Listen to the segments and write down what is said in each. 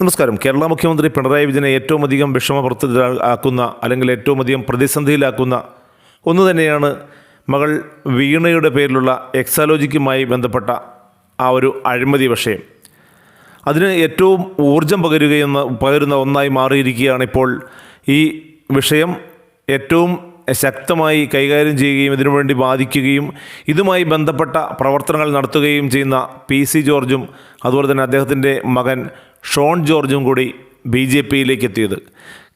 നമസ്കാരം. കേരള മുഖ്യമന്ത്രി പിണറായി വിജയനെ ഏറ്റവും അധികം വിഷമപ്രത്തിലാക്കുന്ന അല്ലെങ്കിൽ ഏറ്റവും അധികം പ്രതിസന്ധിയിലാക്കുന്ന ഒന്ന് തന്നെയാണ് മകൾ വീണയുടെ പേരിലുള്ള എക്സാലോജിക്കുമായി ബന്ധപ്പെട്ട ആ ഒരു അഴിമതി വിഷയം. അതിന് ഏറ്റവും ഊർജം പകരുകയെന്ന് പകരുന്ന ഒന്നായി മാറിയിരിക്കുകയാണ് ഇപ്പോൾ ഈ വിഷയം. ഏറ്റവും ശക്തമായി കൈകാര്യം ചെയ്യുകയും ഇതിനുവേണ്ടി ബാധിക്കുകയും ഇതുമായി ബന്ധപ്പെട്ട പ്രവർത്തനങ്ങൾ നടത്തുകയും ചെയ്യുന്ന പി സി ജോർജും അതുപോലെ തന്നെ അദ്ദേഹത്തിന്റെ മകൻ ഷോൺ ജോർജും കൂടി ബി ജെ പിയിലേക്ക് എത്തിയത്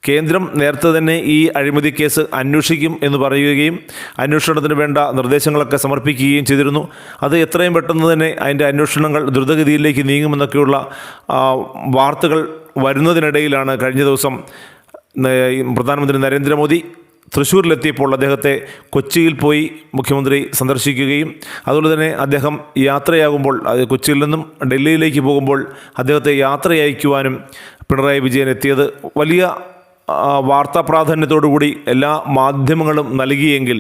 കേന്ദ്രം നേരത്തെ തന്നെ ഈ അഴിമതി കേസ് അന്വേഷിക്കും എന്ന് പറയുകയും അന്വേഷണത്തിന് വേണ്ട നിർദ്ദേശങ്ങളൊക്കെ സമർപ്പിക്കുകയും ചെയ്തിരുന്നു. അത് എത്രയും പെട്ടെന്ന് തന്നെ അതിന്റെ അന്വേഷണങ്ങൾ ദ്രുതഗതിയിലേക്ക് നീങ്ങുമെന്നൊക്കെയുള്ള വാർത്തകൾ വരുന്നതിനിടയിലാണ് കഴിഞ്ഞ ദിവസം പ്രധാനമന്ത്രി നരേന്ദ്രമോദി തൃശ്ശൂരിലെത്തിയപ്പോൾ അദ്ദേഹത്തെ കൊച്ചിയിൽ പോയി മുഖ്യമന്ത്രി സന്ദർശിക്കുകയും അതുപോലെ തന്നെ അദ്ദേഹം യാത്രയാകുമ്പോൾ അത് കൊച്ചിയിൽ നിന്നും ഡൽഹിയിലേക്ക് പോകുമ്പോൾ അദ്ദേഹത്തെ യാത്രയയക്കുവാനും പിണറായി വിജയൻ എത്തിയത് വലിയ വാർത്താ പ്രാധാന്യത്തോടുകൂടി എല്ലാ മാധ്യമങ്ങളും നൽകിയെങ്കിൽ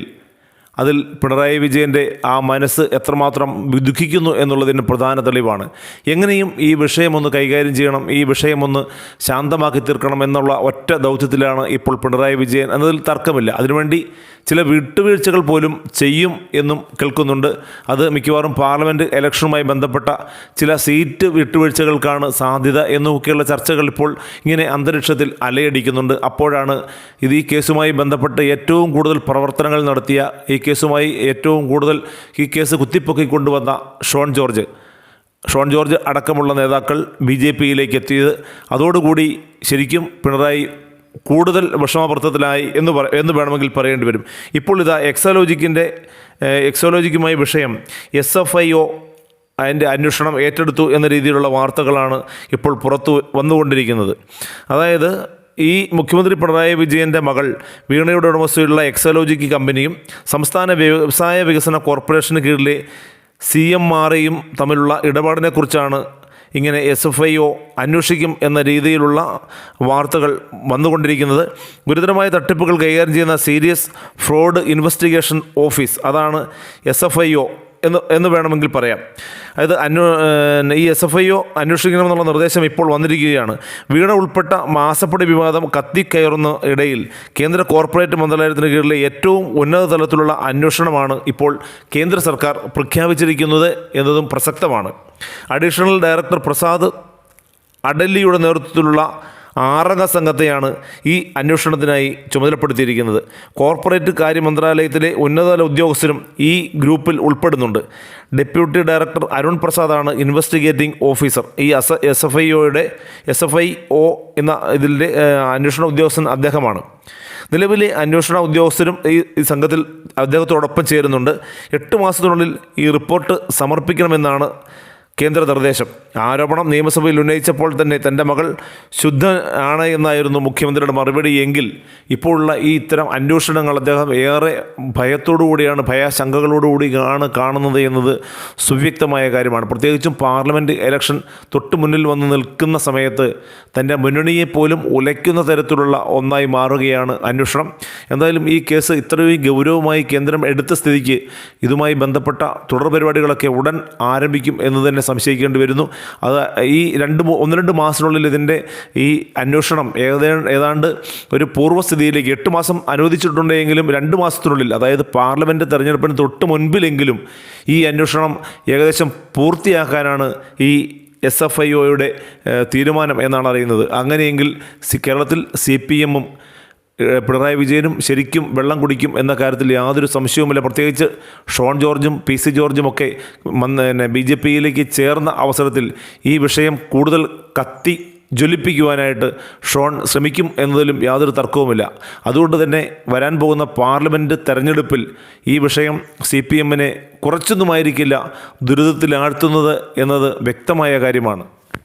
അതിൽ പിണറായി വിജയന്റെ ആ മനസ്സ് എത്രമാത്രം ദുഃഖിക്കുന്നു എന്നുള്ളതിന് പ്രധാന തെളിവാണ്. എങ്ങനെയും ഈ വിഷയമൊന്ന് കൈകാര്യം ചെയ്യണം ഈ വിഷയമൊന്ന് ശാന്തമാക്കി തീർക്കണം എന്നുള്ള ഒറ്റ ദൗത്യത്തിലാണ് ഇപ്പോൾ പിണറായി വിജയൻ എന്നതിൽ തർക്കമില്ല. അതിനുവേണ്ടി ചില വിട്ടുവീഴ്ചകൾ പോലും ചെയ്യും എന്നും കേൾക്കുന്നുണ്ട്. അത് മിക്കവാറും പാർലമെന്റ് ഇലക്ഷനുമായി ബന്ധപ്പെട്ട ചില സീറ്റ് വിട്ടുവീഴ്ചകൾക്കാണ് സാധ്യത എന്നൊക്കെയുള്ള ചർച്ചകൾ ഇപ്പോൾ ഇങ്ങനെ അന്തരീക്ഷത്തിൽ അലയടിക്കുന്നുണ്ട്. അപ്പോഴാണ് ഇത് ഈ കേസുമായി ബന്ധപ്പെട്ട് ഏറ്റവും കൂടുതൽ പ്രവർത്തനങ്ങൾ നടത്തിയ ഈ കേസുമായി ഏറ്റവും കൂടുതൽ ഈ കേസ് കുത്തിപ്പൊക്കി കൊണ്ടുവന്ന ഷോൺ ജോർജ്. ഷോൺ ജോർജ് അടക്കമുള്ള നേതാക്കൾ ബി ജെ പിയിലേക്ക് എത്തിയത്. അതോടുകൂടി ശരിക്കും പിണറായി കൂടുതൽ വിഷമപ്രത്തത്തിലായി എന്ന് പറ എന്ന് വേണമെങ്കിൽ പറയേണ്ടി വരും. ഇപ്പോൾ ഇതാ എക്സോലോജിക്കിന്റെ എക്സോലോജിക്കുമായി വിഷയം എസ് എഫ് ഐ ഒ അതിന്റെ അന്വേഷണം ഏറ്റെടുത്തു എന്ന രീതിയിലുള്ള വാർത്തകളാണ് ഇപ്പോൾ പുറത്തു വന്നുകൊണ്ടിരിക്കുന്നത്. അതായത് ഈ മുഖ്യമന്ത്രി പിണറായി വിജയന്റെ മകൾ വീണയുടെ ഉടമസ്ഥയിലുള്ള എക്സലോജിക്ക് കമ്പനിയും സംസ്ഥാന വ്യവസായ വികസന കോർപ്പറേഷന് കീഴിലെ സി എം ആറേയും തമ്മിലുള്ള ഇടപാടിനെക്കുറിച്ചാണ് ഇങ്ങനെ എസ് എഫ് ഐ ഒ അന്വേഷിക്കും എന്ന രീതിയിലുള്ള വാർത്തകൾ വന്നുകൊണ്ടിരിക്കുന്നത്. ഗുരുതരമായ തട്ടിപ്പുകൾ കൈകാര്യം ചെയ്യുന്ന സീരിയസ് ഫ്രോഡ് ഇൻവെസ്റ്റിഗേഷൻ ഓഫീസ് അതാണ് എസ് എഫ് ഐ ഒ എന്ന് എന്ന് വേണമെങ്കിൽ പറയാം. അതായത് അന്വ ഈ എസ് എഫ് ഐ ഒ അന്വേഷിക്കണമെന്നുള്ള നിർദ്ദേശം ഇപ്പോൾ വന്നിരിക്കുകയാണ്. വീണ ഉൾപ്പെട്ട മാസപ്പടി വിവാദം കത്തിക്കയറുന്ന ഇടയിൽ കേന്ദ്ര കോർപ്പറേറ്റ് മന്ത്രാലയത്തിന് കീഴിലെ ഏറ്റവും ഉന്നത തലത്തിലുള്ള അന്വേഷണമാണ് ഇപ്പോൾ കേന്ദ്ര സർക്കാർ പ്രഖ്യാപിച്ചിരിക്കുന്നത് എന്നതും പ്രസക്തമാണ്. അഡീഷണൽ ഡയറക്ടർ പ്രസാദ് അഡല്ലിയുടെ നേതൃത്വത്തിലുള്ള ആറംഗ സംഘത്തെയാണ് ഈ അന്വേഷണത്തിനായി ചുമതലപ്പെടുത്തിയിരിക്കുന്നത്. കോർപ്പറേറ്റ് കാര്യ മന്ത്രാലയത്തിലെ ഉന്നതതല ഉദ്യോഗസ്ഥരും ഈ ഗ്രൂപ്പിൽ ഉൾപ്പെടുന്നുണ്ട്. ഡെപ്യൂട്ടി ഡയറക്ടർ അരുൺ പ്രസാദാണ് ഇൻവെസ്റ്റിഗേറ്റിംഗ് ഓഫീസർ. ഈ എസ് എസ് എഫ് ഐ ഒയുടെ എസ് എഫ് ഐ ഒ എന്ന ഇതിന്റെ അന്വേഷണ ഉദ്യോഗസ്ഥൻ അദ്ദേഹമാണ്. നിലവിലെ അന്വേഷണ ഉദ്യോഗസ്ഥരും ഈ സംഘത്തിൽ അദ്ദേഹത്തോടൊപ്പം ചേരുന്നുണ്ട്. എട്ട് മാസത്തിനുള്ളിൽ ഈ റിപ്പോർട്ട് സമർപ്പിക്കണമെന്നാണ് കേന്ദ്ര നിർദ്ദേശം ആരോപണം നിയമസഭയിൽ ഉന്നയിച്ചപ്പോൾ തന്നെ തന്റെ മകൾ ശുദ്ധ ആണ് എന്നായിരുന്നു മുഖ്യമന്ത്രിയുടെ മറുപടി എങ്കിൽ ഇപ്പോഴുള്ള ഈ ഇത്തരം അന്വേഷണങ്ങൾ അദ്ദേഹം ഏറെ ഭയത്തോടുകൂടിയാണ് ഭയശങ്കകളോടുകൂടി ആണ് കാണുന്നത് എന്നത് സുവ്യക്തമായ കാര്യമാണ്. പ്രത്യേകിച്ചും പാർലമെന്റ് ഇലക്ഷൻ തൊട്ട് മുന്നിൽ വന്ന് നിൽക്കുന്ന സമയത്ത് തന്റെ മുന്നണിയെ പോലും ഉലയ്ക്കുന്ന തരത്തിലുള്ള ഒന്നായി മാറുകയാണ് അന്വേഷണം. എന്തായാലും ഈ കേസ് ഇത്രയും ഗൗരവമായി കേന്ദ്രം എടുത്ത സ്ഥിതിക്ക് ഇതുമായി ബന്ധപ്പെട്ട തുടർ പരിപാടികളൊക്കെ ഉടൻ ആരംഭിക്കും എന്ന് തന്നെ സംശയിക്കേണ്ടി വരുന്നു. അത് ഈ രണ്ട് ഒന്ന് രണ്ട് മാസത്തിനുള്ളിൽ ഇതിന്റെ ഈ അന്വേഷണം ഏതേ ഏതാണ്ട് ഒരു പൂർവസ്ഥിതിയിലേക്ക് എട്ട് മാസം അനുവദിച്ചിട്ടുണ്ടെങ്കിലും രണ്ട് മാസത്തിനുള്ളിൽ അതായത് പാർലമെന്റ് തെരഞ്ഞെടുപ്പിന് തൊട്ട് മുൻപിലെങ്കിലും ഈ അന്വേഷണം ഏകദേശം പൂർത്തിയാക്കാനാണ് ഈ എസ് എഫ് ഐ ഒയുടെ തീരുമാനം എന്നാണ് അറിയുന്നത്. അങ്ങനെയെങ്കിൽ കേരളത്തിൽ സി പി എമ്മും പിണറായി വിജയനും ശരിക്കും വെള്ളം കുടിക്കും എന്ന കാര്യത്തിൽ യാതൊരു സംശയവുമില്ല. പ്രത്യേകിച്ച് ഷോൺ ജോർജും പി സി ജോർജും ഒക്കെ പിന്നെ ബി ജെ പിയിലേക്ക് ചേർന്ന അവസരത്തിൽ ഈ വിഷയം കൂടുതൽ കത്തി ജ്വലിപ്പിക്കുവാനായിട്ട് ഷോൺ ശ്രമിക്കും എന്നതിലും യാതൊരു തർക്കവുമില്ല. അതുകൊണ്ട് തന്നെ വരാൻ പോകുന്ന പാർലമെന്റ് തെരഞ്ഞെടുപ്പിൽ ഈ വിഷയം സി പി എമ്മിനെ കുറച്ചൊന്നുമായിരിക്കില്ല ദുരിതത്തിലാഴ്ത്തുന്നത് എന്നത് വ്യക്തമായ കാര്യമാണ്.